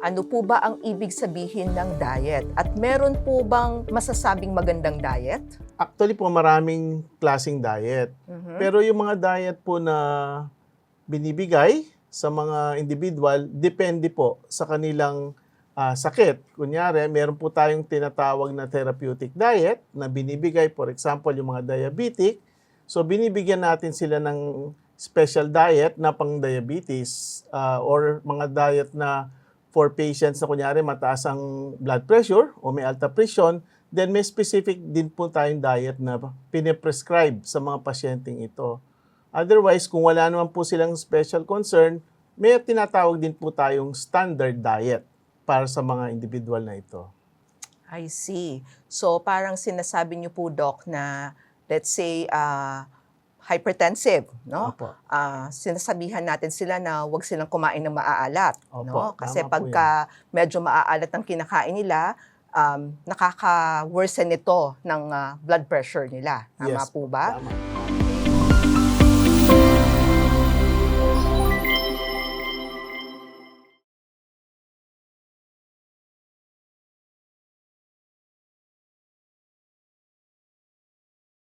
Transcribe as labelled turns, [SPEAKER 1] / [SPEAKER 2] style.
[SPEAKER 1] ano po ba ang ibig sabihin ng diet? At meron po bang masasabing magandang diet?
[SPEAKER 2] Actually po, maraming klasing diet.
[SPEAKER 1] Mhm.
[SPEAKER 2] Pero yung mga diet po na binibigay sa mga individual, depende po sa kanilang ah, sakit. Kunyari, meron po tayong tinatawag na therapeutic diet na binibigay, for example, yung mga diabetic. So, binibigyan natin sila ng special diet na pang diabetes ah, or mga diet na for patients na kunyari mataas ang blood pressure o may alta presyon, then may specific din po tayong diet na piniprescribe sa mga pasyenteng ito. Otherwise, kung wala naman po silang special concern, may tinatawag din po tayong standard diet para sa mga individual na ito.
[SPEAKER 1] I see. So parang sinasabi niyo po, Doc, na let's say ah, hypertensive, no?
[SPEAKER 2] Opo.
[SPEAKER 1] Ah, sinasabihan natin sila na huwag silang kumain ng maaalat,
[SPEAKER 2] Opo,
[SPEAKER 1] no? Kasi
[SPEAKER 2] tama
[SPEAKER 1] pagka medyo maaalat ang kinakain nila, um, nakaka-worsen ito ng ah, blood pressure nila. Tama
[SPEAKER 2] Yes,
[SPEAKER 1] po ba?
[SPEAKER 2] Tama.